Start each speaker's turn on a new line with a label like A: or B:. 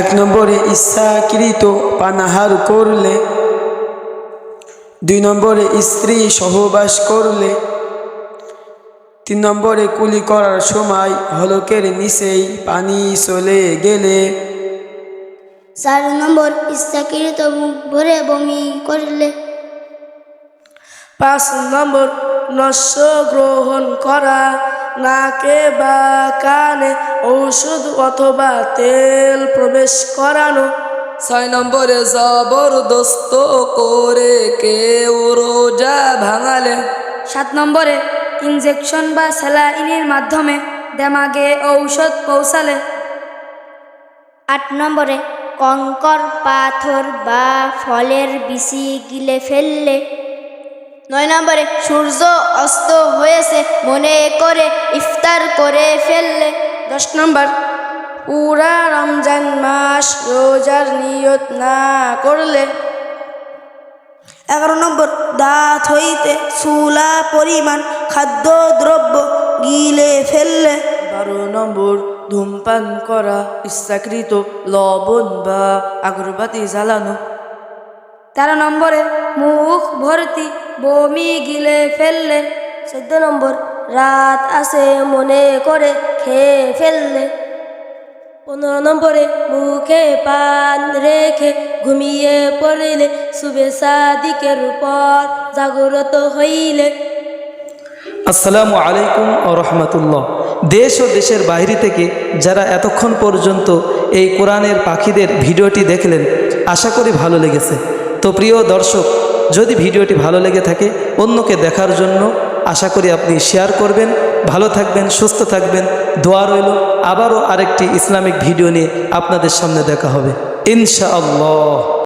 A: এক নম্বরে ইচ্ছাকৃত পানাহার করলে, দুই নম্বরে স্ত্রী সহবাস করলে, তিন নম্বরে কুলি করার সময় হলকের নিচেই পানি চলে গেলে।
B: চার নম্বর ইচ্ছাকৃত মুখ ভরে বমি করলে,
C: পাঁচ নম্বর নস্য গ্রহণ করা নাকে বা কানে ঔষধ অথবা তেল প্রবেশ করানো।
D: ছয় নম্বরে জবরদস্ত করে কেউ রোজা ভাঙালে।
E: সাত নম্বরে ইনজেকশন বা স্যালাইনের মাধ্যমে দেমাগে ঔষধ পৌঁছালে।
B: আট নম্বরে কঙ্কর পাথর বা ফলের বিচি গিলে ফেললে। নয় নম্বরে সূর্য অস্ত হয়েছে মনে করে ইফতার করে ফেললে।
C: দশ নম্বর পুরা রমজান মাস রোজার নিয়ত না করলে। এগারো নম্বর দাঁত হইতে চুলা পরিমাণ খাদ্য দ্রব্য গিলে ফেললে। বারো নম্বর ধূমপান করা ইচ্ছাকৃত লবণ বা আগরবাতি জ্বালানো।
E: তেরো নম্বরে মুখ ভর্তি বমি গিলে ফেললে।
B: চোদ্দ নম্বর রাত আছে মনে করে খেয়ে ফেললে। পনেরো নম্বরে মুখে পান রেখে ঘুমিয়ে পড়লে শুভে সাদিকের উপর জাগ্রত হইলে।
F: আসসালামু আলাইকুম ও রহমতুল্লাহ। দেশ ও দেশের বাইরে থেকে যারা এতক্ষণ পর্যন্ত এই কোরআনের পাখিদের ভিডিওটি দেখলেন, আশা করি ভালো লেগেছে। তো প্রিয় দর্শক, যদি ভিডিওটি ভালো লেগে থাকে অন্যকে দেখার জন্য আশা করি আপনি শেয়ার করবেন, ভালো থাকবেন, সুস্থ থাকবেন। দোয়া রইল, আবারও আরেকটি ইসলামিক ভিডিও নিয়ে আপনাদের সামনে দেখা হবে। ইনশাআল্লাহ।